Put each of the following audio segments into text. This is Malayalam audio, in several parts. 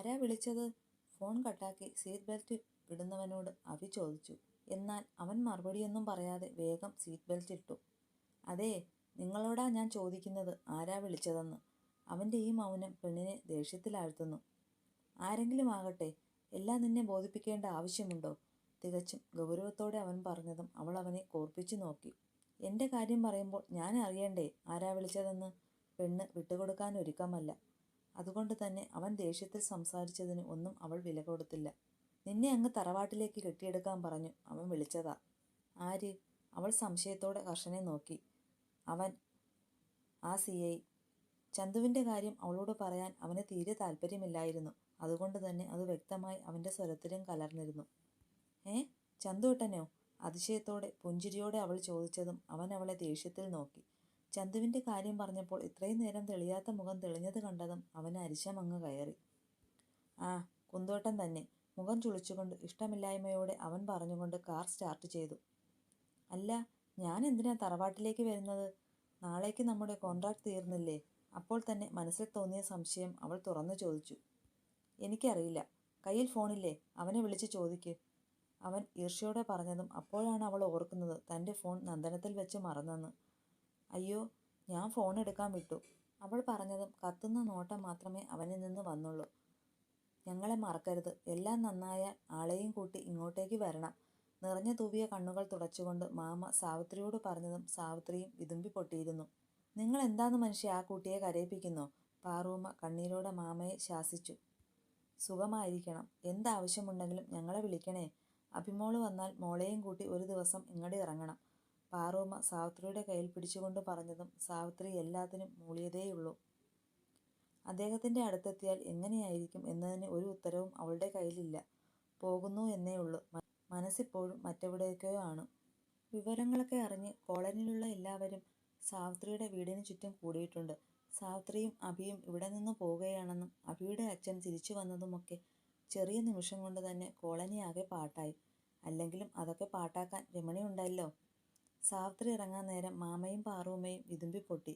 ആരാ വിളിച്ചത്? ഫോൺ കട്ടാക്കി സീറ്റ് ബെൽറ്റ് ഇടുന്നവനോട് അവി ചോദിച്ചു. എന്നാൽ അവൻ മറുപടിയൊന്നും പറയാതെ വേഗം സീറ്റ് ബെൽറ്റ് ഇട്ടു. അതെ നിങ്ങളോടാ ഞാൻ ചോദിക്കുന്നത് ആരാ വിളിച്ചതെന്ന്. അവന്റെ ഈ മൗനം പെണ്ണിനെ ദേഷ്യത്തിലാഴ്ത്തുന്നു. ആരെങ്കിലും ആകട്ടെ എല്ലാം നിന്നെ ബോധിപ്പിക്കേണ്ട ആവശ്യമുണ്ടോ? തികച്ചും ഗൗരവത്തോടെ അവൻ പറഞ്ഞതും അവൾ അവനെ കോർപ്പിച്ചു നോക്കി. എന്റെ കാര്യം പറയുമ്പോൾ ഞാൻ അറിയണ്ടേ ആരാ വിളിച്ചതെന്ന്? പെണ്ണ് വിട്ടുകൊടുക്കാൻ ഒരുക്കമല്ല. അതുകൊണ്ട് തന്നെ അവൻ ദേഷ്യത്തിൽ സംസാരിച്ചതിന് ഒന്നും അവൾ വില കൊടുത്തില്ല. നിന്നെ അങ്ങ് തറവാട്ടിലേക്ക് കെട്ടിയെടുക്കാൻ പറഞ്ഞു അവൻ വിളിച്ചതാ. ആര്? അവൾ സംശയത്തോടെ കർഷനെ നോക്കി. അവൻ ആ സി. ഐ. ചന്തുവിന്റെ കാര്യം അവളോട് പറയാൻ അവന് തീരെ താല്പര്യമില്ലായിരുന്നു. അതുകൊണ്ട് തന്നെ അത് വ്യക്തമായി അവന്റെ സ്വരത്തിലും കലർന്നിരുന്നു. ഏ? ചന്തുട്ടനോ അതിശയത്തോടെ പുഞ്ചിരിയോടെ അവൾ ചോദിച്ചതും അവൻ അവളെ ദേഷ്യത്തിൽ നോക്കി. ചന്തുവിന്റെ കാര്യം പറഞ്ഞപ്പോൾ ഇത്രയും നേരം തെളിയാത്ത മുഖം തെളിഞ്ഞത് കണ്ടതും അവന് അരിശമങ്ങ് കയറി. ആ കുന്തോട്ടം തന്നെ. മുഖം ചുളിച്ചുകൊണ്ട് ഇഷ്ടമില്ലായ്മയോടെ അവൻ പറഞ്ഞുകൊണ്ട് കാർ സ്റ്റാർട്ട് ചെയ്തു. അല്ല ഞാൻ എന്തിനാ തറവാട്ടിലേക്ക് വരുന്നത്? നാളേക്ക് നമ്മുടെ കോൺട്രാക്ട് തീർന്നില്ലേ? അപ്പോൾ തന്നെ മനസ്സിൽ തോന്നിയ സംശയം അവൾ തുറന്നു ചോദിച്ചു. എനിക്കറിയില്ല. കയ്യിൽ ഫോണില്ലേ? അവനെ വിളിച്ച് ചോദിക്ക്. അവൻ ഈർഷ്യയോടെ പറഞ്ഞതും അപ്പോഴാണ് അവൾ ഓർക്കുന്നത് തന്റെ ഫോൺ നന്ദനത്തിൽ വെച്ച് മറന്നെന്ന്. അയ്യോ ഞാൻ ഫോൺ എടുക്കാൻ വിട്ടു. അവൾ പറഞ്ഞതും കത്തുന്ന നോട്ടം മാത്രമേ അവനിൽ നിന്ന് വന്നുള്ളൂ. ഞങ്ങളെ മറക്കരുത്. എല്ലാം നന്നായ ആളെയും കൂട്ടി ഇങ്ങോട്ടേക്ക് വരണം. നിറഞ്ഞു തൂവിയ കണ്ണുകൾ തുടച്ചുകൊണ്ട് മാമ സാവിത്രിയോട് പറഞ്ഞതും സാവിത്രിയും വിതുമ്പി പൊട്ടിയിരുന്നു. നിങ്ങൾ എന്താന്ന് മനുഷ്യ ആ കുട്ടിയെ കരയിപ്പിക്കുന്നോ? പാറൂമ്മ കണ്ണീരോടെ മാമയെ ശാസിച്ചു. സുഖമായിരിക്കണം. എന്താവശ്യമുണ്ടെങ്കിലും ഞങ്ങളെ വിളിക്കണേ. അഭിമോൾ വന്നാൽ മോളെയും കൂട്ടി ഒരു ദിവസം ഇങ്ങോട്ട് ഇറങ്ങണം. പാറൂമ്മ സാവിത്രിയുടെ കയ്യിൽ പിടിച്ചുകൊണ്ട് പറഞ്ഞതും സാവിത്രി എല്ലാത്തിനും മൂളിയതേയുള്ളൂ. അദ്ദേഹത്തിന്റെ അടുത്തെത്തിയാൽ എങ്ങനെയായിരിക്കും എന്നതിന് ഒരു ഉത്തരവും അവളുടെ കയ്യിലില്ല. പോകുന്നു എന്നേ ഉള്ളൂ. മനസ്സിപ്പോഴും മറ്റെവിടേക്കോ ആണ്. വിവരങ്ങളൊക്കെ അറിഞ്ഞ് കോളനിയിലുള്ള എല്ലാവരും സാവിത്രിയുടെ വീടിന് ചുറ്റും കൂടിയിട്ടുണ്ട്. സാവിത്രിയും അഭിയും ഇവിടെ നിന്ന് പോവുകയാണെന്നും അഭിയുടെ അച്ഛൻ തിരിച്ചു വന്നതുമൊക്കെ ചെറിയ നിമിഷം കൊണ്ട് തന്നെ കോളനി ആകെ പാട്ടായി. അല്ലെങ്കിലും അതൊക്കെ പാട്ടാക്കാൻ രമണി ഉണ്ടല്ലോ സാവിത്രി ഇറങ്ങാൻ നേരം മാമയും പാറുമ്മയും വിതുമ്പി പൊട്ടി.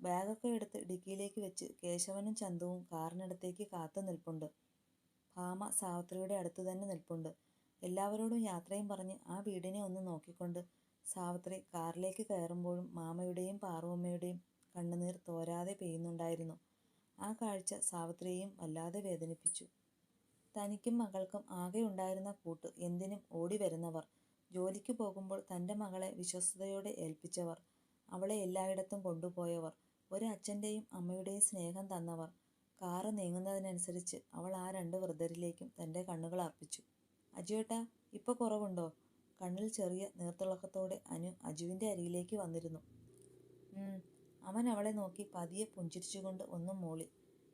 ബാഗൊക്കെ എടുത്ത് ഡിക്കിയിലേക്ക് വെച്ച് കേശവനും ചന്തുവും കാറിനടുത്തേക്ക് കാത്തു നിൽപ്പുണ്ട്. ഭാമ സാവിത്രിയുടെ അടുത്ത് തന്നെ നിൽപ്പുണ്ട്. എല്ലാവരോടും യാത്രയും പറഞ്ഞ് ആ വീടിനെ ഒന്ന് നോക്കിക്കൊണ്ട് സാവിത്രി കാറിലേക്ക് കയറുമ്പോഴും മാമയുടെയും പാറുമ്മയുടെയും കണ്ണുനീർ തോരാതെ പെയ്യുന്നുണ്ടായിരുന്നു. ആ കാഴ്ച സാവിത്രിയെയും വല്ലാതെ വേദനിപ്പിച്ചു. തനിക്കും മകൾക്കും ആകെ ഉണ്ടായിരുന്ന കൂട്ട് എന്തിനും ഓടി വരുന്നവർ. ജോലിക്ക് പോകുമ്പോൾ തന്റെ മകളെ വിശ്വസ്തയോടെ ഏൽപ്പിച്ചവർ അവളെ എല്ലായിടത്തും കൊണ്ടുപോയവർ ഒരു അച്ഛന്റെയും അമ്മയുടെയും സ്നേഹം തന്നവർ. കാറ് നീങ്ങുന്നതിനനുസരിച്ച് അവൾ ആ രണ്ട് വൃദ്ധരിലേക്കും തന്റെ കണ്ണുകൾ അർപ്പിച്ചു. അജുവേട്ടാ ഇപ്പോൾ കുറവുണ്ടോ? കണ്ണിൽ ചെറിയ നീർത്തിളക്കത്തോടെ അനു അജുവിന്റെ അരികിലേക്ക് വന്നിരുന്നു. അവൻ അവളെ നോക്കി പതിയെ പുഞ്ചിരിച്ചുകൊണ്ട് ഒന്നും മൂളി.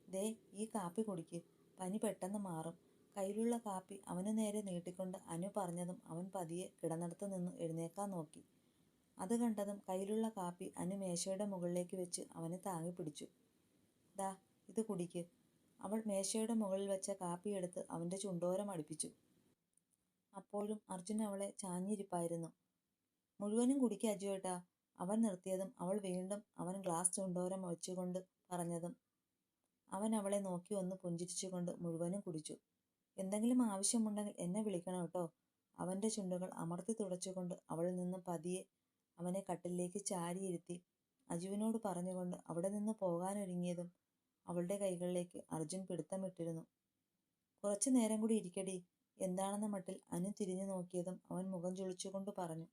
ദേ ഈ കാപ്പി കുടിക്ക്. പനി പെട്ടെന്ന് മാറും. കയ്യിലുള്ള കാപ്പി അവനു നേരെ നീട്ടിക്കൊണ്ട് അനു പറഞ്ഞതും അവൻ പതിയെ കിടന്നിടത്തു നിന്ന് എഴുന്നേക്കാൻ നോക്കി. അത് കണ്ടതും കയ്യിലുള്ള കാപ്പി അനു മേശയുടെ മുകളിലേക്ക് വെച്ച് അവനെ താങ്ങി പിടിച്ചു. ദാ ഇത് കുടിക്ക്. അവൾ മേശയുടെ മുകളിൽ വെച്ച കാപ്പി എടുത്ത് അവന്റെ ചുണ്ടോരം അടുപ്പിച്ചു. അപ്പോഴും അർജുൻ അവളെ ചാഞ്ഞിരിപ്പായിരുന്നു. മുഴുവനും കുടിക്കുക അജുവേട്ടാ അവൻ നിർത്തിയതും അവൾ വീണ്ടും അവൻ ഗ്ലാസ് ചുണ്ടോരം വെച്ചുകൊണ്ട് പറഞ്ഞതും അവൻ അവളെ നോക്കി ഒന്ന് പുഞ്ചിരിച്ചുകൊണ്ട് മുഴുവനും കുടിച്ചു. എന്തെങ്കിലും ആവശ്യമുണ്ടെങ്കിൽ എന്നെ വിളിക്കണം കേട്ടോ. അവന്റെ ചുണ്ടുകൾ അമർത്തി തുടച്ചുകൊണ്ട് അവളിൽ നിന്ന് പതിയെ അവനെ കട്ടിലേക്ക് ചാരിയിരുത്തി അജുവിനോട് പറഞ്ഞുകൊണ്ട് അവിടെ നിന്ന് പോകാനൊരുങ്ങിയതും അവളുടെ കൈകളിലേക്ക് അർജുൻ പിടുത്തമിട്ടിരുന്നു. കുറച്ചു നേരം കൂടി ഇരിക്കടി. എന്താണെന്ന മട്ടിൽ അനു തിരിഞ്ഞു നോക്കിയതും അവൻ മുഖം ചുളിച്ചുകൊണ്ട് പറഞ്ഞു.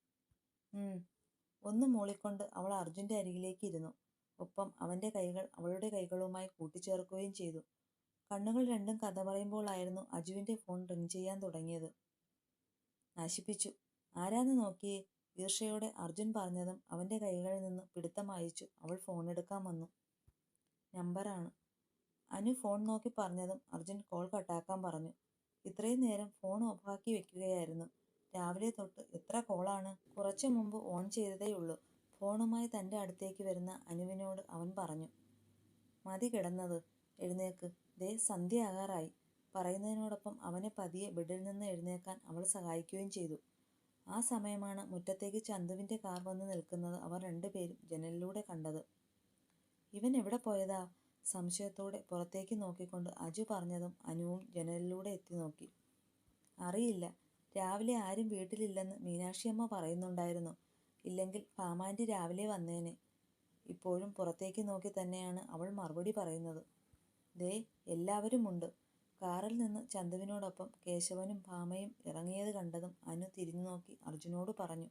ഉം. ഒന്ന് മൂളിക്കൊണ്ട് അവൾ അർജുന്റെ അരികിലേക്ക് ഇരുന്നു. ഒപ്പം അവന്റെ കൈകൾ അവളുടെ കൈകളുമായി കൂട്ടിച്ചേർക്കുകയും ചെയ്തു. കണ്ണുകൾ രണ്ടും കഥ പറയുമ്പോളായിരുന്നു അജുവിന്റെ ഫോൺ റിങ് ചെയ്യാൻ തുടങ്ങിയത്. നശിപ്പിച്ചു. ആരാന്ന് നോക്കിയേ ഈർഷയോടെ അർജുൻ പറഞ്ഞതും അവന്റെ കൈകളിൽ നിന്ന് പിടുത്തം അയച്ചു അവൾ ഫോൺ എടുക്കാൻ വന്നു. നമ്പറാണ്. അനു ഫോൺ നോക്കി പറഞ്ഞതും അർജുൻ കോൾ കട്ടാക്കാൻ പറഞ്ഞു. ഇത്രയും നേരം ഫോൺ ഓഫാക്കി വെക്കുകയായിരുന്നു. രാവിലെ തൊട്ട് എത്ര കോളാണ്? കുറച്ചു മുമ്പ് ഓൺ ചെയ്തതേ ഉള്ളൂ. ഫോണുമായി തന്റെ അടുത്തേക്ക് വരുന്ന അനുവിനോട് അവൻ പറഞ്ഞു മതി കിടന്നത്. എഴുന്നേക്ക്. ദേ സന്ധ്യയാകാറായി. പറയുന്നതിനോടൊപ്പം അവനെ പതിയെ ബെഡിൽ നിന്ന് എഴുന്നേക്കാൻ അവൾ സഹായിക്കുകയും ചെയ്തു. ആ സമയമാണ് മുറ്റത്തേക്ക് ചന്തുവിന്റെ കാർ വന്ന് നിൽക്കുന്നത് അവർ രണ്ടുപേരും ജനലിലൂടെ കണ്ടത്. ഇവൻ എവിടെ പോയതാ? സംശയത്തോടെ പുറത്തേക്ക് നോക്കിക്കൊണ്ട് അജു പറഞ്ഞതും അനുവും ജനലിലൂടെ എത്തി നോക്കി. അറിയില്ല. രാവിലെ ആരും വീട്ടിലില്ലെന്ന് മീനാക്ഷിയമ്മ പറയുന്നുണ്ടായിരുന്നു. ഇല്ലെങ്കിൽ പാമാന്റെ രാവിലെ വന്നേനെ. ഇപ്പോഴും പുറത്തേക്ക് നോക്കി തന്നെയാണ് അവൾ മറുപടി പറയുന്നത്. ദേ എല്ലാവരുമുണ്ട്. കാറിൽ നിന്ന് ചന്തുവിനോടൊപ്പം കേശവനും ഭാമയും ഇറങ്ങിയത് കണ്ടതും അനു തിരിഞ്ഞു നോക്കി അർജുനോട് പറഞ്ഞു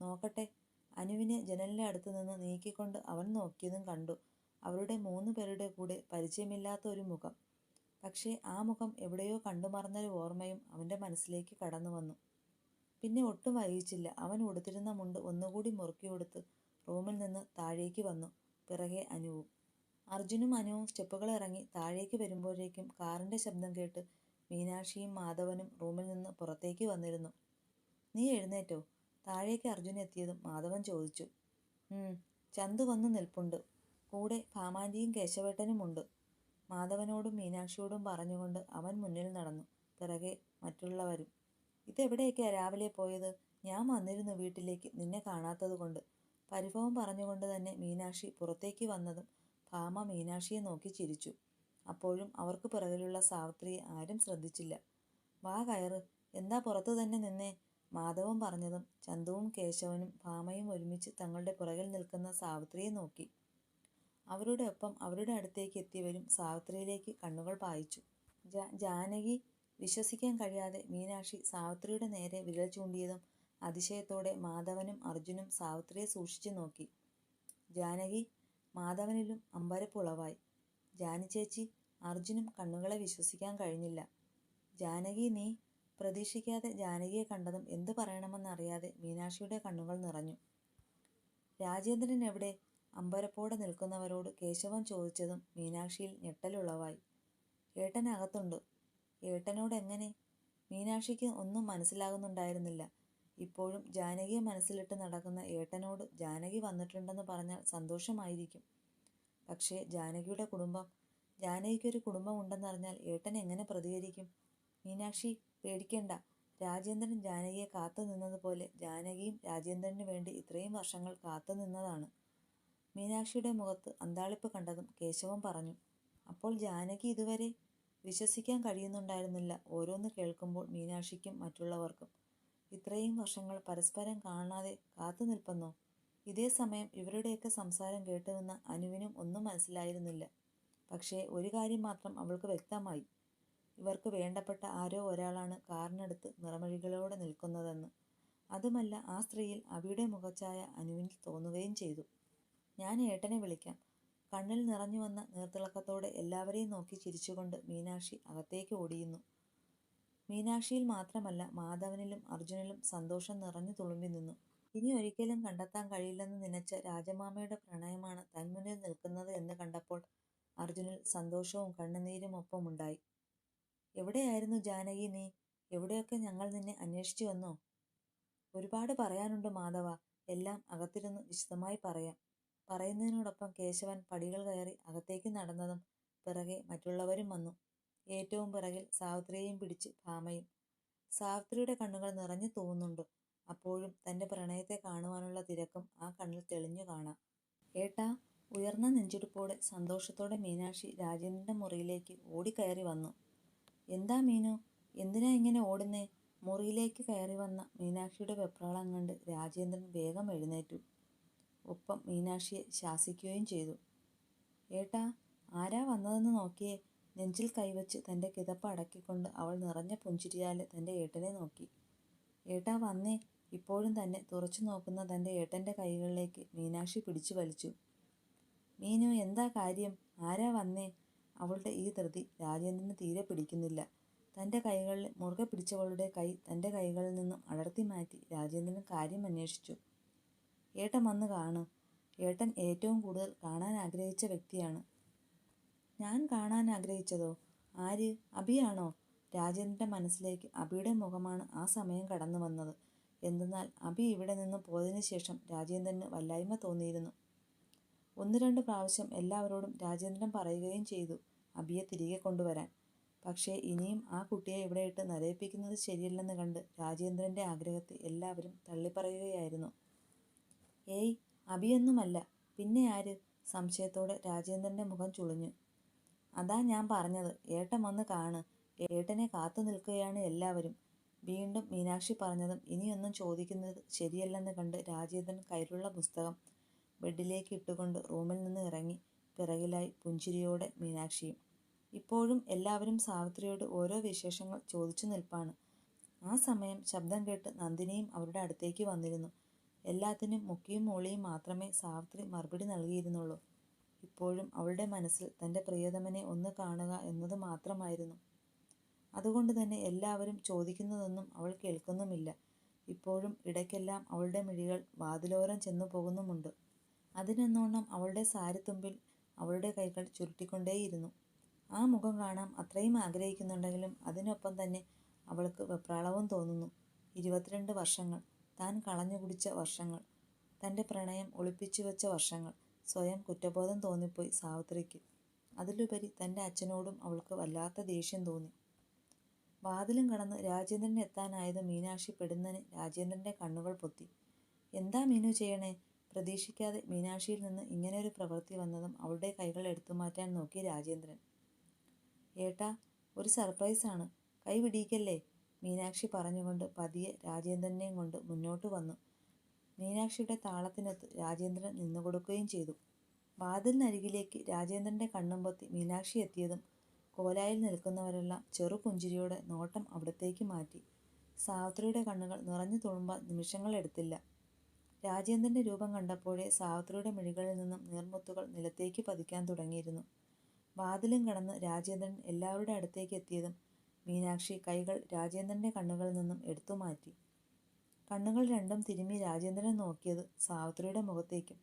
നോക്കട്ടെ അനുവിനെ ജനലിന്റെ അടുത്ത് നിന്ന് നീക്കിക്കൊണ്ട് അവൻ നോക്കിയതും കണ്ടു. അവരുടെ മൂന്ന് പേരുടെ കൂടെ പരിചയമില്ലാത്ത ഒരു മുഖം. പക്ഷേ ആ മുഖം എവിടെയോ കണ്ടുമറന്നൊരു ഓർമ്മയും അവന്റെ മനസ്സിലേക്ക് കടന്നു വന്നു. പിന്നെ ഒട്ടും വൈകിച്ചില്ല. അവൻ ഉടുത്തിരുന്ന മുണ്ട് ഒന്നുകൂടി മുറുക്കി കൊടുത്ത് റൂമിൽ നിന്ന് താഴേക്ക് വന്നു. പിറകെ അനുവും. അർജുനും അനുവും സ്റ്റെപ്പുകൾ ഇറങ്ങി താഴേക്ക് വരുമ്പോഴേക്കും കാറിന്റെ ശബ്ദം കേട്ട് മീനാക്ഷിയും മാധവനും റൂമിൽ നിന്ന് പുറത്തേക്ക് വന്നിരുന്നു. നീ എഴുന്നേറ്റോ? താഴേക്ക് അർജുൻ എത്തിയതും മാധവൻ ചോദിച്ചു. ചന്തു വന്ന് നിൽപ്പുണ്ട്. കൂടെ ഭാമാന്റെയും കേശവേട്ടനുമുണ്ട് മാധവനോടും മീനാക്ഷിയോടും പറഞ്ഞുകൊണ്ട് അവൻ മുന്നിൽ നടന്നു. പിറകെ മറ്റുള്ളവരും ഇതെവിടേക്കാ രാവിലെ പോയത്? ഞാൻ വന്നിരുന്നു വീട്ടിലേക്ക് നിന്നെ കാണാത്തതുകൊണ്ട് പരിഭവം പറഞ്ഞുകൊണ്ട് തന്നെ മീനാക്ഷി പുറത്തേക്ക് വന്നതും ഭാമ മീനാക്ഷിയെ നോക്കി ചിരിച്ചു. അപ്പോഴും അവർക്ക് പിറകിലുള്ള സാവിത്രിയെ ആരും ശ്രദ്ധിച്ചില്ല. വാ കയറ്. എന്താ പുറത്തു തന്നെ നിന്നേ? മാധവൻ പറഞ്ഞതും ചന്തുവും കേശവനും ഭാമയും ഒരുമിച്ച് തങ്ങളുടെ പുറകിൽ നിൽക്കുന്ന സാവിത്രിയെ നോക്കി. അവരുടെ ഒപ്പം അവരുടെ അടുത്തേക്ക് എത്തിയവരും സാവിത്രിയിലേക്ക് കണ്ണുകൾ പായിച്ചു. ജാനകി വിശ്വസിക്കാൻ കഴിയാതെ മീനാക്ഷി സാവിത്രിയുടെ നേരെ വിരൽ ചൂണ്ടിയതും അതിശയത്തോടെ മാധവനും അർജുനും സാവിത്രിയെ സൂക്ഷിച്ചു നോക്കി. ജാനകി മാധവനിലും അമ്പരപ്പുളവായി ജാനി ചേച്ചി അർജുനും കണ്ണുകളെ വിശ്വസിക്കാൻ കഴിഞ്ഞില്ല. ജാനകി നീ പ്രതീക്ഷിക്കാതെ ജാനകിയെ കണ്ടതും എന്തു പറയണമെന്നറിയാതെ മീനാക്ഷിയുടെ കണ്ണുകൾ നിറഞ്ഞു. രാജേന്ദ്രൻ എവിടെ? അമ്പരപ്പോടെ നിൽക്കുന്നവരോട് കേശവൻ ചോദിച്ചതും മീനാക്ഷിയിൽ ഞെട്ടലുളവായി. ഏട്ടനകത്തുണ്ട്. ഏട്ടനോട് എങ്ങനെ? മീനാക്ഷിക്ക് ഒന്നും മനസ്സിലാകുന്നുണ്ടായിരുന്നില്ല. ഇപ്പോഴും ജാനകിയെ മനസ്സിലിട്ട് നടക്കുന്ന ഏട്ടനോട് ജാനകി വന്നിട്ടുണ്ടെന്ന് പറഞ്ഞാൽ സന്തോഷമായിരിക്കും. പക്ഷേ ജാനകിയുടെ കുടുംബം ജാനകിക്കൊരു കുടുംബം ഉണ്ടെന്നറിഞ്ഞാൽ ഏട്ടൻ എങ്ങനെ പ്രതികരിക്കും? മീനാക്ഷി പേടിക്കേണ്ട. രാജേന്ദ്രൻ ജാനകിയെ കാത്തു നിന്നതുപോലെ ജാനകിയും രാജേന്ദ്രന് വേണ്ടി ഇത്രയും വർഷങ്ങൾ കാത്തു നിന്നതാണ്. മീനാക്ഷിയുടെ മുഖത്ത് അന്താളിപ്പ് കണ്ടതും കേശവൻ പറഞ്ഞു അപ്പോൾ ജാനകി ഇതുവരെ വിശ്വസിക്കാൻ കഴിയുന്നുണ്ടായിരുന്നില്ല? ഓരോന്ന് കേൾക്കുമ്പോൾ മീനാക്ഷിക്കും മറ്റുള്ളവർക്കും. ഇത്രയും വർഷങ്ങൾ പരസ്പരം കാണാതെ കാത്തു നിൽപ്പുന്നു ഇതേ സമയം ഇവരുടെയൊക്കെ സംസാരം കേട്ടുനിന്ന അനുവിനും ഒന്നും മനസ്സിലായിരുന്നില്ല. പക്ഷേ ഒരു കാര്യം മാത്രം അവൾക്ക് വ്യക്തമായി. ഇവർക്ക് വേണ്ടപ്പെട്ട ആരോ ഒരാളാണ് കാറിനടുത്ത് നിറമഴികളോടെ നിൽക്കുന്നതെന്ന്. അതുമല്ല ആ സ്ത്രീയിൽ അവിയുടെ മുഖച്ചായ അനുവിനിൽ തോന്നുകയും ചെയ്തു. ഞാൻ ഏട്ടനെ വിളിക്കാം. കണ്ണിൽ നിറഞ്ഞു വന്ന നീർത്തിളക്കത്തോടെ എല്ലാവരെയും നോക്കി ചിരിച്ചുകൊണ്ട് മീനാക്ഷി അകത്തേക്ക് ഓടിയുന്നു മീനാക്ഷിയിൽ മാത്രമല്ല മാധവനിലും അർജുനിലും സന്തോഷം നിറഞ്ഞു തുളുമ്പി നിന്നു. ഇനി ഒരിക്കലും കണ്ടെത്താൻ കഴിയില്ലെന്ന് നിനച്ച രാജമാമയുടെ പ്രണയമാണ് തന്മുന്നിൽ നിൽക്കുന്നത് എന്ന് കണ്ടപ്പോൾ അർജുനിൽ സന്തോഷവും കണ്ണുനീരും ഒപ്പമുണ്ടായി എവിടെയായിരുന്നു ജാനകി നീ? എവിടെയൊക്കെ ഞങ്ങൾ നിന്നെ അന്വേഷിച്ചു വന്നോ? ഒരുപാട് പറയാനുണ്ട് മാധവ. എല്ലാം അകത്തിരുന്ന് വിശദമായി പറയാം. പറയുന്നതിനോടൊപ്പം കേശവൻ പടികൾ കയറി അകത്തേക്ക് നടന്നതും പിറകെ മറ്റുള്ളവരും വന്നു. ഏറ്റവും പിറകിൽ സാവിത്രിയെയും പിടിച്ച് ഭാമയും. സാവിത്രിയുടെ കണ്ണുകൾ നിറഞ്ഞു തോന്നുന്നുണ്ട്. അപ്പോഴും തന്റെ പ്രണയത്തെ കാണുവാനുള്ള തിരക്കും ആ കണ്ണിൽ തെളിഞ്ഞു കാണാം. ഏട്ടാ ഉയർന്ന നെഞ്ചിടിപ്പോടെ സന്തോഷത്തോടെ മീനാക്ഷി രാജേന്ദ്രന്റെ മുറിയിലേക്ക് ഓടിക്കയറി വന്നു. എന്താ മീനു? എന്തിനാ ഇങ്ങനെ ഓടുന്നേ? മുറിയിലേക്ക് കയറി വന്ന മീനാക്ഷിയുടെ വെപ്രാളം കണ്ട് രാജേന്ദ്രൻ വേഗം എഴുന്നേറ്റു. ഒപ്പം മീനാക്ഷിയെ ശാസിക്കുകയും ചെയ്തു. ഏട്ടാ ആരാ വന്നതെന്ന് നോക്കിയേ? നെഞ്ചിൽ കൈവച്ച് തന്റെ കിതപ്പ് അടക്കിക്കൊണ്ട് അവൾ നിറഞ്ഞ പുഞ്ചിരിയാൽ തന്റെ ഏട്ടനെ നോക്കി. ഏട്ടാ വന്നേ. ഇപ്പോഴും തന്നെ തുറച്ചു നോക്കുന്ന തന്റെ ഏട്ടന്റെ കൈകളിലേക്ക് മീനാക്ഷി പിടിച്ചു വലിച്ചു. മീനു എന്താ കാര്യം? ആരാ വന്നേ? അവളുടെ ഈ ധൃതി രാജേന്ദ്രന് തീരെ പിടിക്കുന്നില്ല. തന്റെ കൈകളിൽ മുറുകെ പിടിച്ചവളുടെ കൈ തന്റെ കൈകളിൽ നിന്നും അടർത്തി മാറ്റി രാജേന്ദ്രൻ കാര്യം അന്വേഷിച്ചു. ഏട്ടൻ വന്ന് കാണും. ഏട്ടൻ ഏറ്റവും കൂടുതൽ കാണാൻ ആഗ്രഹിച്ച വ്യക്തിയാണ് ഞാൻ കാണാൻ ആഗ്രഹിച്ചതോ? ആര്? അഭിയാണോ രാജേന്ദ്രന്റെ മനസ്സിലേക്ക് അഭിയുടെ മുഖമാണ് ആ സമയം കടന്നു വന്നത്. എന്തെന്നാൽ അഭി ഇവിടെ നിന്ന് പോയതിനു ശേഷം രാജേന്ദ്രന് വല്ലായ്മ തോന്നിയിരുന്നു. ഒന്ന് രണ്ട് പ്രാവശ്യം എല്ലാവരോടും രാജേന്ദ്രൻ പറയുകയും ചെയ്തു അഭിയെ തിരികെ കൊണ്ടുവരാൻ. പക്ഷേ ഇനിയും ആ കുട്ടിയെ ഇവിടെ ഇട്ട് നരയിപ്പിക്കുന്നത് ശരിയല്ലെന്ന് കണ്ട് രാജേന്ദ്രന്റെ ആഗ്രഹത്തെ എല്ലാവരും തള്ളിപ്പറയുകയായിരുന്നു. ഏയ് അഭിയൊന്നുമല്ല പിന്നെ ആര്? സംശയത്തോടെ രാജേന്ദ്രന്റെ മുഖം ചുളിഞ്ഞു. അതാ ഞാൻ പറഞ്ഞത്. ഏട്ടൻ വന്ന് കാണ്. ഏട്ടനെ കാത്തു നിൽക്കുകയാണ് എല്ലാവരും. വീണ്ടും മീനാക്ഷി പറഞ്ഞതും ഇനിയൊന്നും ചോദിക്കുന്നത് ശരിയല്ലെന്ന് കണ്ട് രാജേന്ദ്രൻ കയ്യിലുള്ള പുസ്തകം ബെഡിലേക്ക് ഇട്ടുകൊണ്ട് റൂമിൽ നിന്ന് ഇറങ്ങി പിറകിലായി പുഞ്ചിരിയോടെ മീനാക്ഷിയും. ഇപ്പോഴും എല്ലാവരും സാവിത്രിയോട് ഓരോ വിശേഷങ്ങൾ ചോദിച്ചു നിൽപ്പാണ്. ആ സമയം ശബ്ദം കേട്ട് നന്ദിനിയും അവരുടെ അടുത്തേക്ക് വന്നിരുന്നു. എല്ലാത്തിനും മുക്കിയും മൂളിയും മാത്രമേ സാവിത്രി മറുപടി നൽകിയിരുന്നുള്ളൂ. ഇപ്പോഴും അവളുടെ മനസ്സിൽ തന്റെ പ്രിയതമനെ ഒന്ന് കാണുക എന്നത് മാത്രമായിരുന്നു. അതുകൊണ്ട് തന്നെ എല്ലാവരും ചോദിക്കുന്നതൊന്നും അവൾ കേൾക്കുന്നുമില്ല. ഇപ്പോഴും ഇടയ്ക്കെല്ലാം അവളുടെ മിഴികൾ വാതിലോരം ചെന്നു പോകുന്നുമുണ്ട്. അതിനെന്നോണം അവളുടെ സാരിത്തുമ്പിൽ അവളുടെ കൈകൾ ചുരുട്ടിക്കൊണ്ടേയിരുന്നു. ആ മുഖം കാണാൻ അത്രയും ആഗ്രഹിക്കുന്നുണ്ടെങ്കിലും അതിനൊപ്പം തന്നെ അവൾക്ക് വെപ്രാളവും തോന്നുന്നു. ഇരുപത്തിരണ്ട് വർഷങ്ങൾ താൻ കളഞ്ഞു കുടിച്ച വർഷങ്ങൾ തന്റെ പ്രണയം ഒളിപ്പിച്ചു വെച്ച വർഷങ്ങൾ സ്വയം കുറ്റബോധം തോന്നിപ്പോയി സാവിത്രിക്ക്. അതിലുപരി തന്റെ അച്ഛനോടും അവൾക്ക് വല്ലാത്ത ദേഷ്യം തോന്നി. വാതിലും കടന്ന് രാജേന്ദ്രൻ എത്താനായത് മീനാക്ഷി പെടുന്നതിന് രാജേന്ദ്രന്റെ കണ്ണുകൾ പൊത്തി. എന്താ മീനു ചെയ്യണേ? പ്രതീക്ഷിക്കാതെ മീനാക്ഷിയിൽ നിന്ന് ഇങ്ങനെയൊരു പ്രവൃത്തി വന്നതും അവളുടെ കൈകൾ എടുത്തു മാറ്റാൻ നോക്കി രാജേന്ദ്രൻ. ഏട്ടാ ഒരു സർപ്രൈസാണ് കൈ പിടിക്കല്ലേ മീനാക്ഷി പറഞ്ഞുകൊണ്ട് പതിയെ രാജേന്ദ്രനെയും കൊണ്ട് മുന്നോട്ട് വന്നു. മീനാക്ഷിയുടെ താളത്തിനൊത്ത് രാജേന്ദ്രൻ നിന്നുകൊടുക്കുകയും ചെയ്തു. വാതിലിനരികിലേക്ക് രാജേന്ദ്രന്റെ കണ്ണും പൊത്തി മീനാക്ഷി എത്തിയതും കോലായിൽ നിൽക്കുന്നവരെല്ലാം ചെറു പുഞ്ചിരിയോടെ നോട്ടം അവിടത്തേക്ക് മാറ്റി. സാവിത്രിയുടെ കണ്ണുകൾ നിറഞ്ഞു തുളുമ്പാൻ നിമിഷങ്ങളെടുത്തില്ല രാജേന്ദ്രന്റെ രൂപം കണ്ടപ്പോഴേ സാവിത്രിയുടെ മിഴികളിൽ നിന്നും നീർമുത്തുകൾ നിലത്തേക്ക് പതിക്കാൻ തുടങ്ങിയിരുന്നു. വാതിലും കടന്ന് രാജേന്ദ്രൻ എല്ലാവരുടെ അടുത്തേക്ക് എത്തിയതും മീനാക്ഷി കൈകൾ രാജേന്ദ്രന്റെ കണ്ണുകളിൽ നിന്നും എടുത്തു മാറ്റി കണ്ണുകൾ രണ്ടും തിരുമ്മി രാജേന്ദ്രൻ നോക്കിയത് സാവിത്രിയുടെ മുഖത്തേക്കും.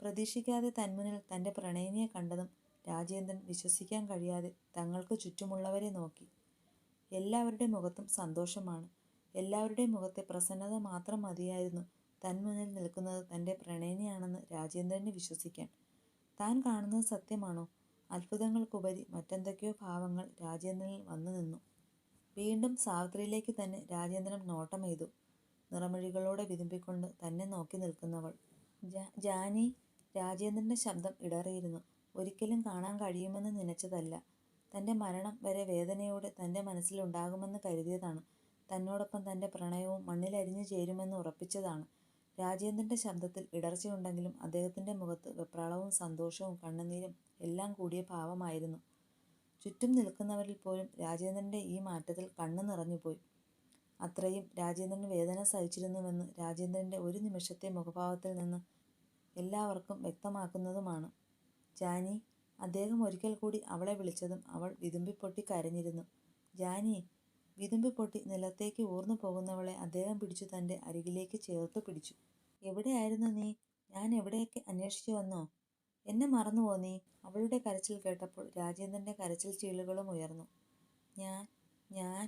പ്രതീക്ഷിക്കാതെ തന്മുന്നിൽ തന്റെ പ്രണയിനിയെ കണ്ടതും രാജേന്ദ്രൻ വിശ്വസിക്കാൻ കഴിയാതെ തങ്ങൾക്ക് ചുറ്റുമുള്ളവരെ നോക്കി. എല്ലാവരുടെ മുഖത്തും സന്തോഷമാണ്. എല്ലാവരുടെയും മുഖത്തെ പ്രസന്നത മാത്രം മതിയായിരുന്നു തന്മുന്നിൽ നിൽക്കുന്നത് തന്റെ പ്രണയിനിയാണെന്ന് രാജേന്ദ്രന് വിശ്വസിക്കാൻ. താൻ കാണുന്നത് സത്യമാണോ? അത്ഭുതങ്ങൾക്കുപരി മറ്റെന്തൊക്കെയോ ഭാവങ്ങൾ രാജേന്ദ്രനിൽ വന്നു നിന്നു. വീണ്ടും സാവിത്രിയിലേക്ക് തന്നെ രാജേന്ദ്രൻ നോട്ടം എയ്തു. നിറമിഴികളോടെ വിതുമ്പിക്കൊണ്ട് തന്നെ നോക്കി നിൽക്കുന്നവൾ. ജാനി രാജേന്ദ്രന്റെ ശബ്ദം ഇടറിയിരുന്നു. ഒരിക്കലും കാണാൻ കഴിയുമെന്ന് നനച്ചതല്ല. തന്റെ മരണം വരെ വേദനയോടെ തന്റെ മനസ്സിലുണ്ടാകുമെന്ന് കരുതിയതാണ്. തന്നോടൊപ്പം തന്റെ പ്രണയവും മണ്ണിലരിഞ്ഞു ചേരുമെന്ന് ഉറപ്പിച്ചതാണ്. രാജേന്ദ്രന്റെ ശബ്ദത്തിൽ ഇടർച്ചയുണ്ടെങ്കിലും അദ്ദേഹത്തിന്റെ മുഖത്ത് വെപ്രാളവും സന്തോഷവും കണ്ണുനീരും എല്ലാം കൂടിയ ഭാവമായിരുന്നു. ചുറ്റും നിൽക്കുന്നവരിൽ പോലും രാജേന്ദ്രന്റെ ഈ മാറ്റത്തിൽ കണ്ണു നിറഞ്ഞുപോയി. അത്രയും രാജേന്ദ്രൻ വേദന സഹിച്ചിരുന്നുവെന്ന് രാജേന്ദ്രന്റെ ഒരു നിമിഷത്തെ മുഖഭാവത്തിൽ നിന്ന് എല്ലാവർക്കും വ്യക്തമാക്കുന്നതുമാണ്. ജാനി അദ്ദേഹം ഒരിക്കൽ കൂടി അവളെ വിളിച്ചതും അവൾ വിതുമ്പിപ്പൊട്ടി കരഞ്ഞിരുന്നു. ജാനി വിതുമ്പിപ്പൊട്ടി നിലത്തേക്ക് ഊർന്നു പോകുന്നവളെ അദ്ദേഹം പിടിച്ചു തന്റെ അരികിലേക്ക് ചേർത്ത് പിടിച്ചു. എവിടെയായിരുന്നു നീ? ഞാൻ എവിടെയൊക്കെ അന്വേഷിച്ചു വന്നോ? എന്നെ മറന്നുവോ നീ? അവളുടെ കരച്ചിൽ കേട്ടപ്പോൾ രാജേന്ദ്രന്റെ കരച്ചിൽ ചീളുകളും ഉയർന്നു. ഞാൻ ഞാൻ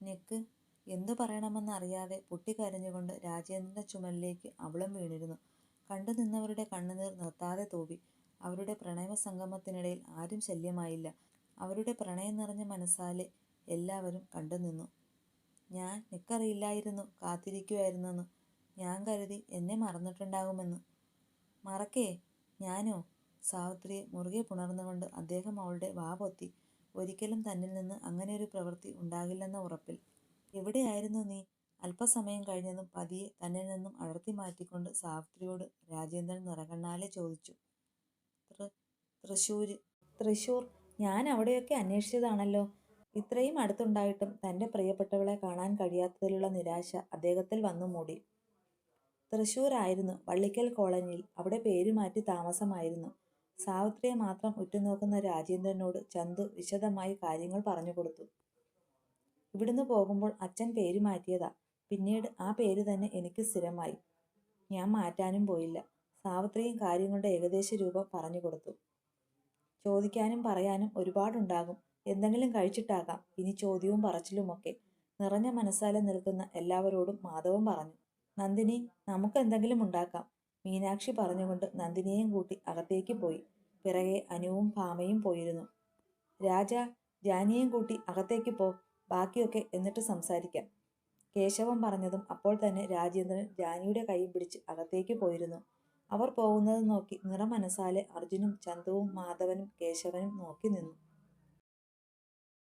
നിക്ക് എന്തു പറയണമെന്നറിയാതെ പൊട്ടിക്കരഞ്ഞുകൊണ്ട് രാജേന്ദ്രന്റെ ചുമലിലേക്ക് അവളും വീണിരുന്നു. കണ്ടു നിന്നവരുടെ കണ്ണുനീർ നിർത്താതെ തൂവി. അവരുടെ പ്രണയ സംഗമത്തിനിടയിൽ ആരും ശല്യമായില്ല. അവരുടെ പ്രണയം നിറഞ്ഞ മനസ്സാലെ എല്ലാവരും കണ്ടു നിന്നു. ഞാൻ നിക്കറിയില്ലായിരുന്നു കാത്തിരിക്കുമായിരുന്നെന്ന് ഞാൻ കരുതി എന്നെ മറന്നിട്ടുണ്ടാകുമെന്ന്. മറക്കേ ഞാനോ? സാവിത്രിയെ മുറുകെ പുണർന്നുകൊണ്ട് അദ്ദേഹം അവളുടെ വാ പൊത്തി. ഒരിക്കലും തന്നിൽ നിന്ന് അങ്ങനെയൊരു പ്രവൃത്തി ഉണ്ടാകില്ലെന്ന ഉറപ്പിൽ എവിടെയായിരുന്നു നീ? അല്പസമയം കഴിഞ്ഞതും പതിയെ തന്നിൽ നിന്നും അടർത്തി മാറ്റിക്കൊണ്ട് സാവിത്രിയോട് രാജേന്ദ്രൻ നിറകണ്ണാലെ ചോദിച്ചു. തൃശ്ശൂർ തൃശൂർ? ഞാൻ അവിടെയൊക്കെ അന്വേഷിച്ചതാണല്ലോ. ഇത്രയും അടുത്തുണ്ടായിട്ടും തന്റെ പ്രിയപ്പെട്ടവളെ കാണാൻ കഴിയാത്തതിലുള്ള നിരാശ അദ്ദേഹത്തിൽ വന്നു മൂടി. തൃശ്ശൂരായിരുന്നു വള്ളിക്കൽ കോളനിയിൽ അവിടെ പേരുമാറ്റി താമസമായിരുന്നു. സാവിത്രിയെ മാത്രം ഉറ്റുനോക്കുന്ന രാജേന്ദ്രനോട് ചന്തു വിശദമായി കാര്യങ്ങൾ പറഞ്ഞു കൊടുത്തു. ഇവിടുന്ന് പോകുമ്പോൾ അച്ഛൻ പേര് മാറ്റിയതാ. പിന്നീട് ആ പേര് തന്നെ എനിക്ക് സ്ഥിരമായി. ഞാൻ മാറ്റാനും പോയില്ല. സാവിത്രിയും കാര്യങ്ങളുടെ ഏകദേശ രൂപം പറഞ്ഞു കൊടുത്തു. ചോദിക്കാനും പറയാനും ഒരുപാടുണ്ടാകും. എന്തെങ്കിലും കഴിച്ചിട്ടാകാം. ഇനി ചോദ്യവും പറച്ചിലുമൊക്കെ. നിറഞ്ഞ മനസ്സാലെ നിൽക്കുന്ന എല്ലാവരോടും മാധവൻ പറഞ്ഞു. നന്ദിനി നമുക്ക് എന്തെങ്കിലും ഉണ്ടാക്കാം. മീനാക്ഷി പറഞ്ഞുകൊണ്ട് നന്ദിനിയെയും കൂട്ടി അകത്തേക്ക് പോയി. പിറകെ അനുവും ഭാമയും പോയിരുന്നു. രാജ ജാനിയെയും കൂട്ടി അകത്തേക്ക് പോ. ബാക്കിയൊക്കെ എന്നിട്ട് സംസാരിക്കാം. കേശവൻ പറഞ്ഞതും അപ്പോൾ തന്നെ രാജേന്ദ്രൻ ജാനിയുടെ കൈ പിടിച്ച് അകത്തേക്ക് പോയിരുന്നു. അവർ പോകുന്നത് നോക്കി നിറമനസാലെ അർജുനും ചന്തുവും മാധവനും കേശവനും നോക്കി നിന്നു.